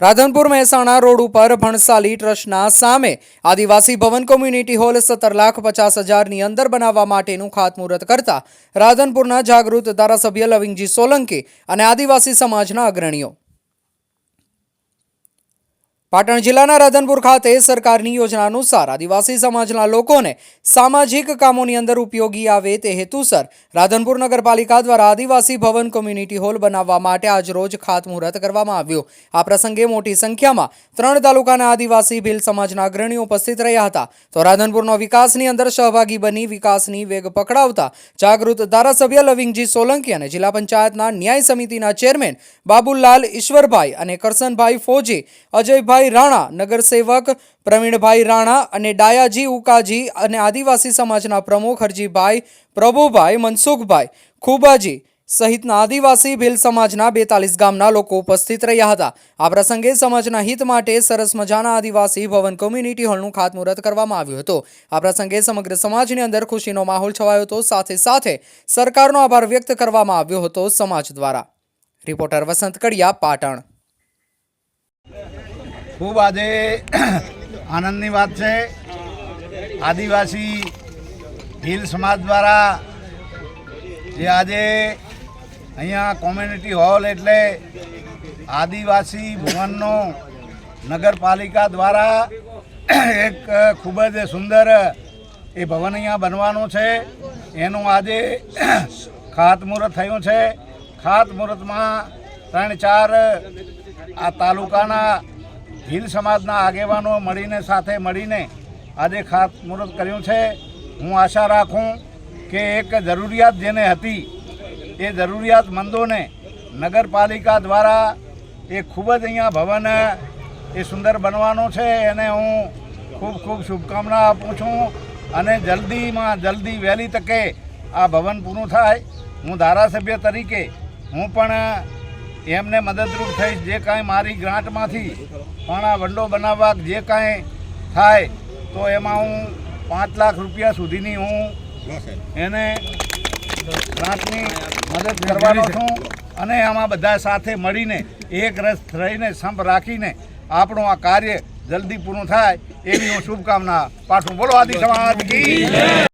Radhanpur Mehsana road ઉપર ભણસાલી ટ્રસ્ટના સામે આદિવાસી ભવન કોમ્યુનિટી હોલ સત્તર લાખ પચાસ હજારની અંદર બનાવવા માટેનું ખાતમુહૂર્ત કરતા રાધનપુરના જાગૃત ધારાસભ્ય લવિંગજી સોલંકી અને આદિવાસી સમાજના અગ્રણીઓ. પાટણ જિલ્લાના રાધનપુર ખાતે સરકારની યોજના અનુસાર આદિવાસી સમાજના લોકોને સામાજિક કામોની અંદર ઉપયોગી આવે તે હેતુસર રાધનપુર નગરપાલિકા દ્વારા આદિવાસી ભવન કોમ્યુનિટી હોલ બનાવવા માટે આજરોજ ખાતમુહૂર્ત કરવામાં આવ્યું. આ પ્રસંગે મોટી સંખ્યામાં ત્રણ તાલુકાના આદિવાસી ભીલ સમાજના અગ્રણીઓ ઉપસ્થિત રહ્યા હતા. તો રાધનપુરનો વિકાસની અંદર સહભાગી બની વિકાસની વેગ પકડાવતા જાગૃત ધારાસભ્ય લવિંગજી સોલંકી અને જિલ્લા પંચાયતના ન્યાય સમિતિના ચેરમેન બાબુલાલ ઈશ્વરભાઈ અને કરસનભાઈ ફોજી, અજયભાઈ રાણા, નગરસેવક પ્રવીણભાઈ રાણા અને ડાયાજી ઉકાજી અને આદિવાસી સમાજના પ્રમુખ હરજીભાઈ પ્રભુભાઈ મનસુખભાઈ ખુબાજી સહિતના આદિવાસી ભીલ સમાજના બેતાલીસ ગામના લોકો ઉપસ્થિત રહ્યા હતા. આ પ્રસંગે સમાજના હિત માટે સરસ મજાના આદિવાસી ભવન કોમ્યુનિટી હોલનું ખાતમુહૂર્ત કરવામાં આવ્યું હતું. આ પ્રસંગે સમગ્ર સમાજની અંદર ખુશીનો માહોલ છવાયો હતો. સાથે સાથે સરકારનો આભાર વ્યક્ત કરવામાં આવ્યો હતો સમાજ દ્વારા. રિપોર્ટર વસંત કડિયા, પાટણ. ખૂબ આજે આનંદની વાત છે. આદિવાસી ભીલ સમાજ દ્વારા જે આજે અહીંયા કોમ્યુનિટી હોલ એટલે આદિવાસી ભવનનો નગરપાલિકા દ્વારા એક ખૂબ જ સુંદર એ ભવન અહીંયા બનવાનું છે. એનું આજે ખાતમુહૂર્ત થયું છે. ખાતમુહૂર્તમાં ત્રણ ચાર આ તાલુકાના ભીલ સમાજના આગેવાનો મળીને સાથે મળીને આજે ખાતમુહૂર્ત કર્યું છે. હું આશા રાખું કે એક જરૂરિયાત જેને હતી, એ જરૂરિયાતમંદોને નગરપાલિકા દ્વારા એ ખૂબ જ અહીંયા ભવન એ સુંદર બનવાનું છે. એને હું ખૂબ ખૂબ શુભકામના આપું છું અને જલ્દીમાં જલ્દી વહેલી તકે આ ભવન પૂરું થાય. હું ધારાસભ્ય તરીકે હું પણ એમને મદદરૂપ થઈશ જે કાંઈ મારી ગ્રાન્ટમાંથી પણ આ વંડો બનાવવા જે કાંઈ થાય, તો એમાં હું પાંચ લાખ રૂપિયા સુધીની હું એને ગ્રાન્ટની મદદ કરવાનો છું અને આમાં બધા સાથે મળીને એક રસ રહીને સંપ રાખીને આપણું આ કાર્ય જલ્દી પૂરું થાય, એવી હું શુભકામના પાઠું બોલો આદિ સમાજ